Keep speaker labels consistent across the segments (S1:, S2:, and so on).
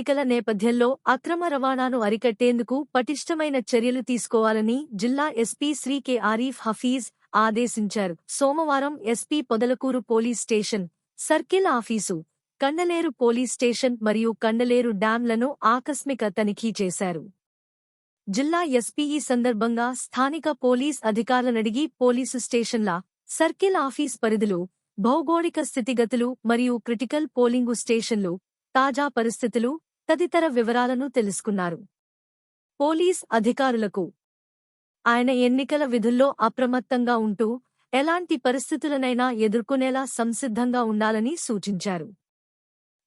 S1: ఎన్నికల నేపథ్యంలో అక్రమ రవాణాను అరికట్టేందుకు పటిష్టమైన చర్యలు తీసుకోవాలని జిల్లా ఎస్పీ శ్రీ కె ఆరీఫ్ హఫీజ్ ఆదేశించారు. సోమవారం SP Podalakuru police station circle office Kandaleru police station మరియు కండలేరు డ్యాంలను ఆకస్మిక తనిఖీ చేశారు. జిల్లా ఎస్పీ ఈ సందర్భంగా స్థానిక పోలీస్ అధికారులనడిగి పోలీసు స్టేషన్ల సర్కిల్ ఆఫీస్ పరిధులు భౌగోళిక స్థితిగతులు మరియు క్రిటికల్ పోలింగు స్టేషన్లు తాజా పరిస్థితులు తదితర వివరాలను తెలుసుకున్నారు. పోలీస్ అధికారులకు. ఆయన ఎన్నికల విధుల్లో అప్రమత్తంగా ఉంటూ ఎలాంటి పరిస్థితులనైనా ఎదుర్కొనేలా సంసిద్ధంగా ఉండాలని సూచించారు.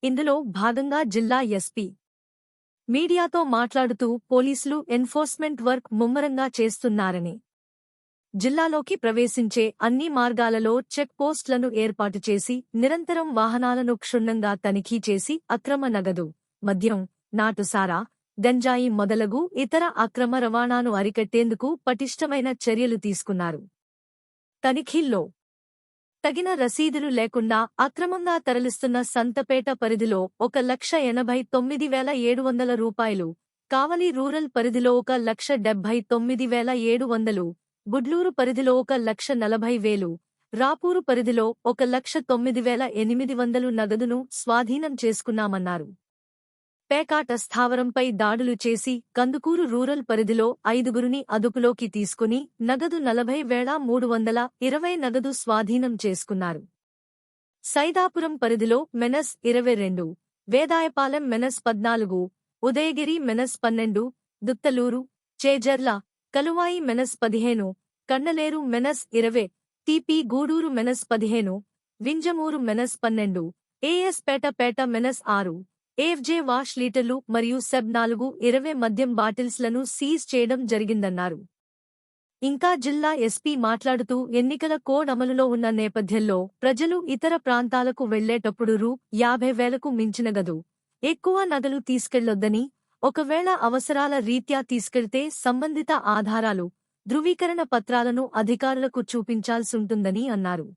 S1: ఇందులో భాగంగా జిల్లా ఎస్పీ. మీడియాతో మాట్లాడుతూ పోలీసులు ఎన్ఫోర్స్మెంట్ వర్క్ ముమ్మరంగా చేస్తున్నారని. జిల్లాలోకి ప్రవేశించే అన్ని మార్గాలలో చెక్ పోస్టులను ఏర్పాటు చేసి నిరంతరం వాహనాలను క్షుణ్ణంగా తనిఖీ చేసి అక్రమ నగదు. మద్యం నాటుసారా గంజాయి మొదలగు ఇతర అక్రమ రవాణాను అరికట్టేందుకు పటిష్టమైన చర్యలు తీసుకున్నారు. తనిఖీల్లో తగిన రసీదులు లేకుండా అక్రమంగా తరలిస్తున్న సంతపేట పరిధిలో ఒక లక్ష ఎనభై తొమ్మిది వేల ఏడు వందల రూపాయలు కావలి రూరల్ పరిధిలో ఒక లక్ష డెబ్బై తొమ్మిది వేల ఏడు వందలు గుడ్లూరు పరిధిలో ఒక లక్ష నలభై వేలు రాపూరు పరిధిలో ఒక లక్ష తొమ్మిది వేల ఎనిమిది వందలు నగదును స్వాధీనం చేసుకున్నామన్నారు. పేకాట స్థావరంపై దాడులు చేసి కందుకూరు రూరల్ పరిధిలో ఐదుగురిని అదుపులోకి తీసుకుని నగదు నలభై వేల మూడు వందల ఇరవై నగదు స్వాధీనం చేసుకున్నారు. సైదాపురం పరిధిలో మెనస్ ఇరవై రెండు వేదాయపాలెం మెనస్ పద్నాలుగు ఉదయగిరి మెనస్ పన్నెండు దుత్తలూరు చేజర్ల కలువాయి మెనస్ పదిహేను కన్నలేరు మెనస్ ఇరవై టీపీ గూడూరు మెనస్ పదిహేను వింజమూరు మెనస్ పన్నెండు A S Peta Peta minus ఆరు ఏఫ్జే వాష్ లీటర్లు మరియు సెబ్ నాలుగు ఇరవై మద్యం బాటిల్స్లను సీజ్ చేయడం జరిగిందన్నారు. ఇంకా జిల్లా ఎస్పీ మాట్లాడుతూ ఎన్నికల కోడ్ అమలులో ఉన్న నేపథ్యంలో ప్రజలు ఇతర ప్రాంతాలకు వెళ్ళేటప్పుడు రూ. యాభై వేలకు మించిన గదు. ఎక్కువ నగలు తీసుకెళ్ళొద్దని ఒకవేళ అవసరాల రీత్యా తీసుకెళ్తే సంబంధిత ఆధారాలు ధృవీకరణ పత్రాలను అధికారులకు చూపించాల్సుంటుందని అన్నారు.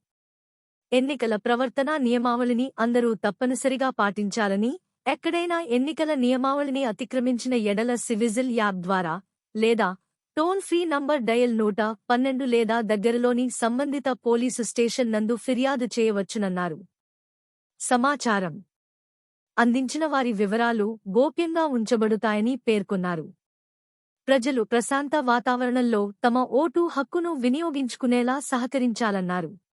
S1: ఎన్నికల ప్రవర్తన నియమావళిని అందరూ తప్పనిసరిగా పాటించాలని ఎక్కడైనా ఎన్నికల నియమావళిని అతిక్రమించిన ఎడల సివిజిల్ యాప్ ద్వారా లేదా టోల్ ఫ్రీ నంబర్ డయల్ నూట పన్నెండు లేదా దగ్గరలోని సంబంధిత పోలీసు స్టేషన్ నందు ఫిర్యాదు చేయవచ్చునన్నారు. సమాచారం. అందించిన వారి వివరాలు గోప్యంగా ఉంచబడుతాయని పేర్కొన్నారు. ప్రజలు ప్రశాంత వాతావరణంలో తమ ఓటు హక్కును వినియోగించుకునేలా సహకరించాలన్నారు.